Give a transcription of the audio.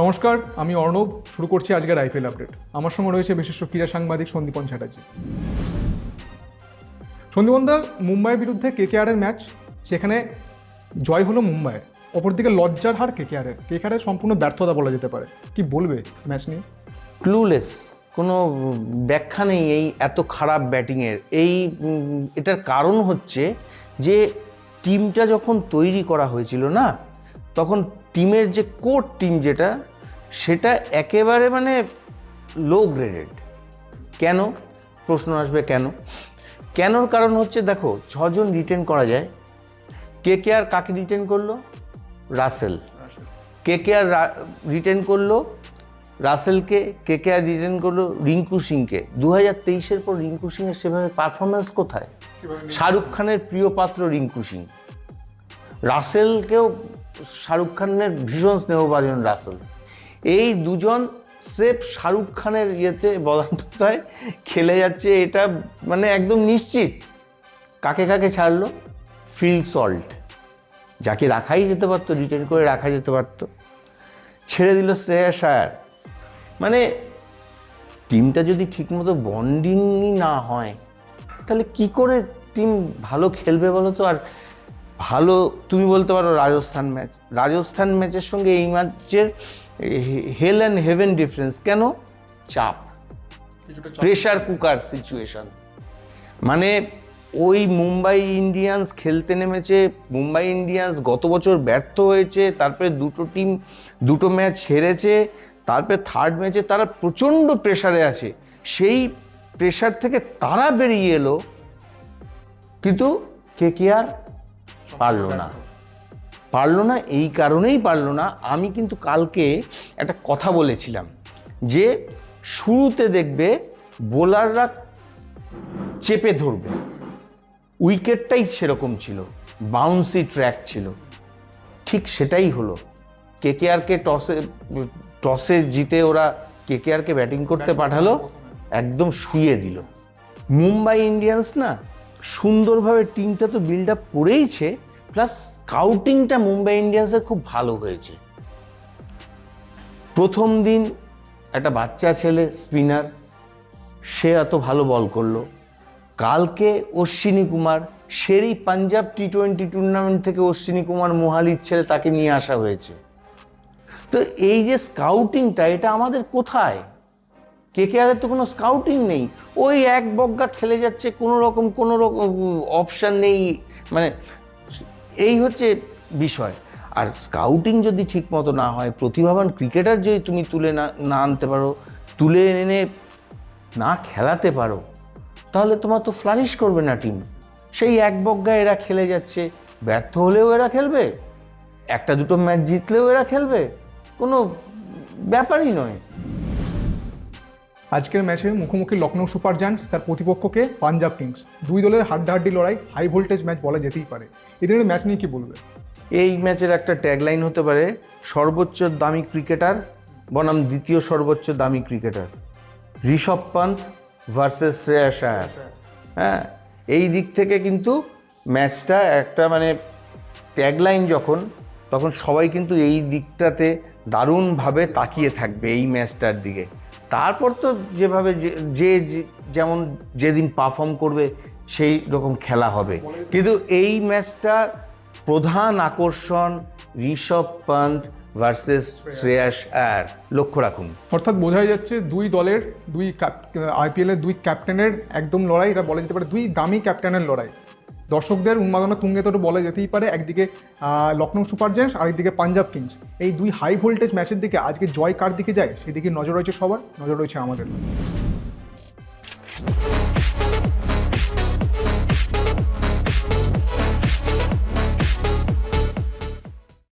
নমস্কার, আমি অর্ণব। শুরু করছি আজকের আইপিএল আপডেট। আমার সঙ্গে রয়েছে বিশিষ্ট ক্রীড়া সাংবাদিক সন্দীপন চ্যাটার্জি। সন্দীপনদা মুম্বাইয়ের বিরুদ্ধে কে কেকেআরের ম্যাচ, সেখানে জয় হলো মুম্বাইয়ের। অপরদিকে লজ্জার হার কেকেআরের। কেকেআরের সম্পূর্ণ ব্যর্থতা বলা যেতে পারে। কি বলবে ম্যাচ নিয়ে? ক্লুলেস। কোনো ব্যাখ্যা নেই এই এত খারাপ ব্যাটিংয়ের। এই এটার কারণ হচ্ছে যে টিমটা যখন তৈরি করা হয়েছিল না তখন টিমের যে কোর টিম যেটা সেটা একেবারে মানে লো গ্রেডেড কেন? প্রশ্ন আসবে কেন? কেনর কারণ হচ্ছে দেখো ছজন রিটেন করা যায়। কে কে আর কাকে রিটেন করল? রাসেল। কে কে আর রিটেন করল? রাসেলকে। কে কে আর রিটেন করল? রিঙ্কু সিংকে। দু হাজার তেইশের পর রিঙ্কু সিংয়ের সেভাবে পারফরমেন্স কোথায়? শাহরুখ খানের প্রিয় পাত্র রিঙ্কু সিং। রাসেলকেও শাহরুখ খানের ভীষণ স্নেহভাজন রাসেল। এই দুজন স্রেফ শাহরুখ খানের ইয়েতে বদান্ততায় খেলে যাচ্ছে, এটা মানে একদম নিশ্চিত। কাকে কাকে ছাড়লো? ফিল সল্ট, যাকে রাখাই যেতে পারতো রিটেন করে রাখা যেতে পারতো। ছেড়ে দিল শ্রেয়াস আয়ার মানে টিমটা যদি ঠিকমতো বন্ডিংই না হয়, তাহলে কি করে টিম ভালো খেলবে বলো তো? আর ভালো তুমি বলতে পারো রাজস্থান ম্যাচ রাজস্থান ম্যাচের সঙ্গে এই ম্যাচের হেল অ্যান্ড হেভেন ডিফারেন্স কেন? চাপ। প্রেশার কুকার সিচুয়েশন মানে ওই মুম্বাই ইন্ডিয়ান্স খেলতে নেমেছে মুম্বাই ইন্ডিয়ান্স গত বছর ব্যর্থ হয়েছে তারপরে দুটো টিম দুটো ম্যাচ হেরেছে তারপরে থার্ড ম্যাচে তারা প্রচণ্ড প্রেশারে আছে। সেই প্রেশার থেকে তারা বেরিয়ে এলো। কিন্তু কে কে আর? পারল না। পারল না, এই কারণেই পারল না। আমি কিন্তু কালকে একটা কথা বলেছিলাম যে শুরুতে দেখবে বোলাররা চেপে ধরবে। উইকেটটাই সেরকম ছিল বাউন্সি ট্র্যাক ছিল। ঠিক সেটাই হলো। কেকেআরকে টসে টসে জিতে ওরা কেকেআরকে ব্যাটিং করতে পাঠালো, একদম শুয়ে দিল। মুম্বাই ইন্ডিয়ান্স না সুন্দরভাবে টিমটা তো বিল্ড আপ করেইছে প্লাস স্কাউটিংটা মুম্বাই ইন্ডিয়ান্সের খুব ভালো হয়েছে। প্রথম দিন একটা বাচ্চা ছেলে স্পিনার সে এত ভালো বল করল। কালকে অশ্বিনী কুমার, সেরই পাঞ্জাব টি টোয়েন্টি টুর্নামেন্ট থেকে অশ্বিনী কুমার মোহালির ছেলে তাকে নিয়ে আসা হয়েছে। তো এই যে স্কাউটিংটা এটা আমাদের কোথায়? কে কে তো কোনো স্কাউটিং নেই। ওই এক বজ্ঞা খেলে যাচ্ছে, কোনো রকম কোনো রকম অপশান নেই। মানে এই হচ্ছে বিষয়। আর স্কাউটিং যদি ঠিক মতো না হয়, প্রতিভাবান ক্রিকেটার যদি তুমি তুলে না না আনতে পারো, তুলে এনে না খেলাতে পারো, তাহলে তোমার তো ফ্লারিশ করবে না টিম সেই এক বজ্ঞা এরা খেলে যাচ্ছে, ব্যর্থ হলেও এরা খেলবে, একটা দুটো ম্যাচ জিতলেও এরা খেলবে, কোনো ব্যাপারই নয়। আজকের ম্যাচে মুখোমুখি লখনৌ সুপার জায়ান্টস, তার প্রতিপক্ষকে পাঞ্জাব কিংস। দুই দলের হাড্ডাহাড্ডি লড়াই, হাই ভোল্টেজ ম্যাচ বলা যেতেই পারে। এদের ম্যাচ নিয়ে কি বলবে? এই ম্যাচের একটা ট্যাগলাইন হতে পারে, সর্বোচ্চ দামি ক্রিকেটার বনাম দ্বিতীয় সর্বোচ্চ দামি ক্রিকেটার। ঋষভ পান্ত ভার্সেস শ্রেয়াস আয়ার। হ্যাঁ এই দিক থেকে কিন্তু ম্যাচটা একটা মানে ট্যাগলাইন যখন, তখন সবাই কিন্তু এই দিকটাতে দারুণভাবে তাকিয়ে থাকবে এই ম্যাচটার দিকে। তারপর তো যেভাবে যে যেমন যেদিন পারফর্ম করবে, সেই রকম খেলা হবে। কিন্তু এই ম্যাচটা প্রধান আকর্ষণ ঋষভ পান্ত ভার্সেস শ্রেয়াস আয়ার। লক্ষ্য রাখুন। অর্থাৎ বোঝাই যাচ্ছে দুই দলের, দুই আইপিএলের দুই ক্যাপ্টেনের একদম লড়াই, এটা বলা যেতে পারে দুই দামি ক্যাপ্টেনের লড়াই। দর্শকদের উন্মাদনা তুঙ্গে তো বলা যেতেই পারে। একদিকে লখনৌ সুপার জায়ান্টস আর একদিকে পাঞ্জাব কিংস। এই দুই হাই ভোল্টেজ ম্যাচের দিকে আজকে জয় কার দিকে যায়, সেদিকে নজর রয়েছে সবার, নজর রয়েছে আমাদের।